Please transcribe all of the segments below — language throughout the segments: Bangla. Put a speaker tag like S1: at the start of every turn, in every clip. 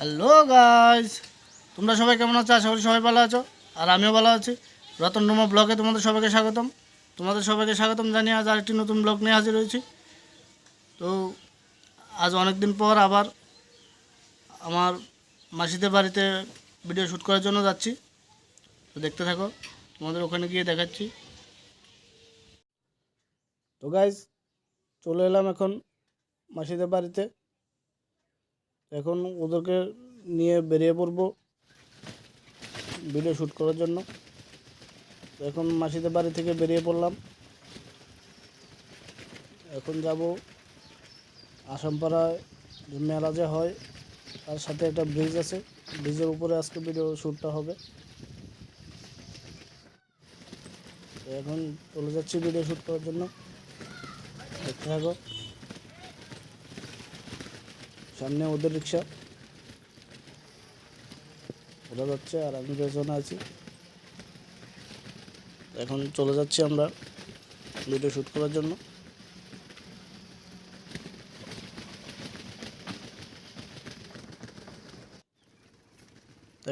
S1: হ্যালো গাইস তোমরা সবাই কেমন আছো? আশা করি সবাই ভালো আছো। আর আমিও ভালো আছি। রতন রুমা ব্লগে তোমাদের সবাইকে স্বাগতম। তোমাদের সবাইকে স্বাগতম জানিয়ে আজ আরেকটি নতুন ব্লগ নিয়ে হাজির হয়েছি। তো, আজ অনেক দিন পর আবার আমার মাসিদের বাড়িতে ভিডিও শ্যুট করার জন্য যাচ্ছি। তো দেখতে থাকো, তোমাদের ওখানে গিয়ে দেখাচ্ছি। তো গাইজ চলে এলাম এখন মাসিদের বাড়িতে। এখন ওদেরকে নিয়ে বেরিয়ে পড়ব ভিডিও শ্যুট করার জন্য। এখন মাসিদের বাড়ি থেকে বেরিয়ে পড়লাম। এখন যাব আসামপাড়ায় মেলা যে হয়, তার সাথে একটা ব্রিজ আছে। ব্রিজের উপরে আজকে ভিডিও শ্যুটটা হবে। এখন চলে যাচ্ছি ভিডিও শ্যুট করার জন্য। দেখতে থাকো। সামনে ওদের রিক্সা। ওরা যাচ্ছে আর আমি পেছনে আছি। এখন চলে যাচ্ছি আমরা ভিডিও শ্যুট করার জন্য।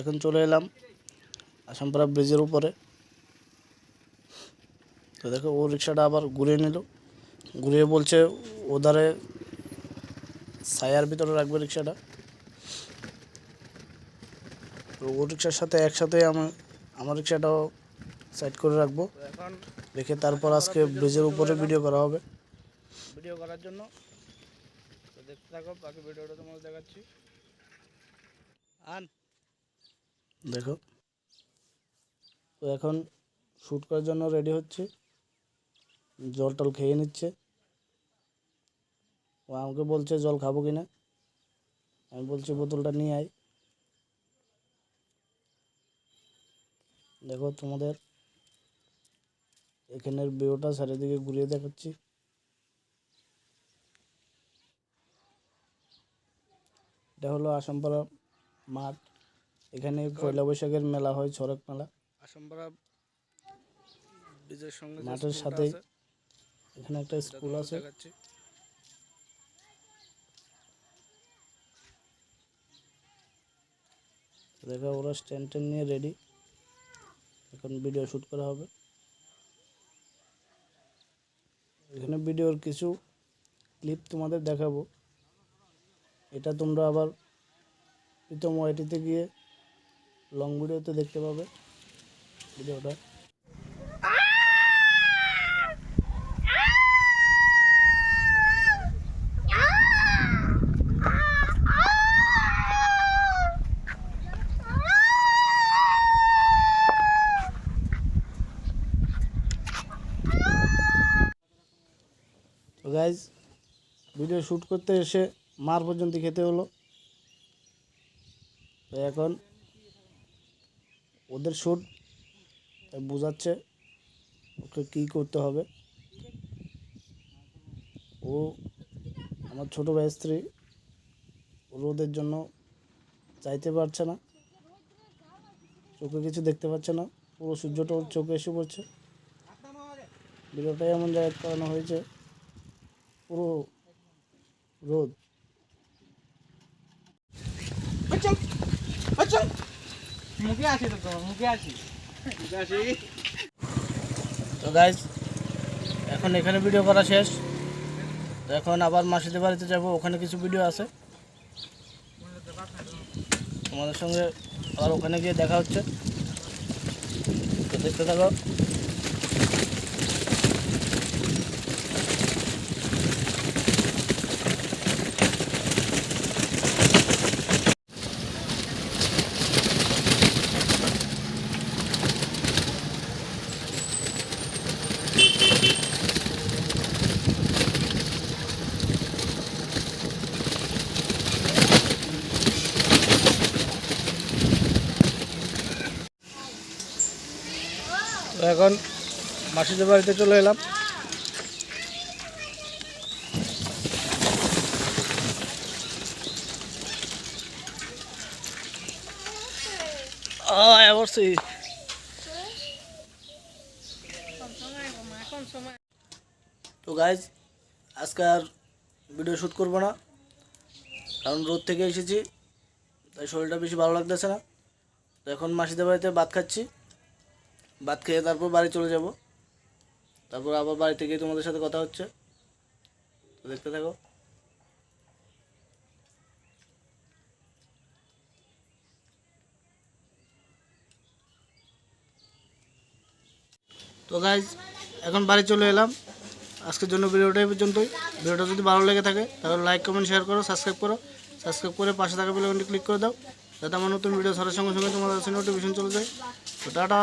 S1: এখন চলে এলাম আসামপাড়া ব্রিজের উপরে। তো দেখো, ও রিক্সাটা আবার ঘুরিয়ে নিল। ঘুরিয়ে বলছে ওধারে ছায়ার ভিতরে রাখবে রিক্সাটা। তো ও রিক্সার সাথে একসাথে আমার আমার রিক্সাটাও সাইড করে রাখব। রেখে তারপর আজকে ব্রিজের উপরে ভিডিও করা হবে।
S2: ভিডিও করার জন্য। তো দেখতে থাকো বাকি ভিডিওটা তোমাদের দেখাচ্ছি।
S1: আন। দেখো। তো এখন শ্যুট করার জন্য রেডি হচ্ছে। জল টল খেয়ে নিচ্ছে। ও আমাকে বলছে জল খাব কি না আমি বলছি বোতলটা নিয়ে আয়। দেখো তোমাদের এখানের ভিউটা চারিদিকে ঘুরিয়ে দেখাচ্ছি। এটা হলো আসামপাড়া মাঠ। এখানে পয়লা বৈশাখের মেলা হয় ছড়ক মেলা।
S2: আসামপাড়া
S1: মাঠের সাথেই এখানে একটা স্কুল আছে। দেখো ওরা স্ট্যান্ড ট্যান্ড নিয়ে রেডি এখন ভিডিও শ্যুট করা হবে। এখানে ভিডিওর কিছু ক্লিপ তোমাদের দেখাবো। এটা তোমরা আবার প্রীতম ওয়াইটিতে গিয়ে লং ভিডিওতে দেখতে পাবে। ভিডিওটা তো গাইজ ভিডিও শ্যুট করতে এসে মার পর্যন্ত খেতে হলো। তো এখন ওদের শ্যুট বোঝাচ্ছে ওকে কী করতে হবে। ও আমার ছোটো ভাই স্ত্রী রোদের জন্য চাইতে পারছে না। চোখে কিছু দেখতে পাচ্ছে না, পুরো সূর্যটা চোখে এসে পড়ছে। ভিডিওটাই এমন জায়গায় করানো হয়েছে পুরো রোদ।
S2: মুখে আছি তো তোমার মুখে আছি।
S1: তো গাইজ এখন এখানে ভিডিও করা শেষ। তো এখন আবার মাসিদের বাড়িতে যাব ওখানে কিছু ভিডিও আছে। তোমাদের সঙ্গে আবার ওখানে গিয়ে দেখা হচ্ছে। তো দেখতে থাকো। তো এখন মাসিদের বাড়িতে চলে এলাম। অবশ্যই তো গাইজ আজকে আর ভিডিও শ্যুট করব না, কারণ রোদ থেকে এসেছি, তাই শরীরটা বেশি ভালো লাগতেছে না। তো এখন মাসিদের বাড়িতে ভাত খাচ্ছি। ভাত খেয়ে তারপর বাড়ি চলে যাব। তারপর আবার বাড়িতে গিয়ে তোমাদের সাথে কথা হচ্ছে। তো দেখতে থাকো। তো গাইজ এখন বাড়ি চলে এলাম। আজকের জন্য ভিডিওটা এই পর্যন্তই। ভিডিওটা যদি ভালো লেগে থাকে, তাহলে লাইক কমেন্ট শেয়ার করো সাবস্ক্রাইব করো। সাবস্ক্রাইব করে পাশে থাকা বেলাইকনটি ক্লিক করে দাও। যাতে আমার নতুন ভিডিও ছাড়ার সঙ্গে সঙ্গে তোমাদের কাছে নোটিফিকেশন চলে যায়। তো টাটা।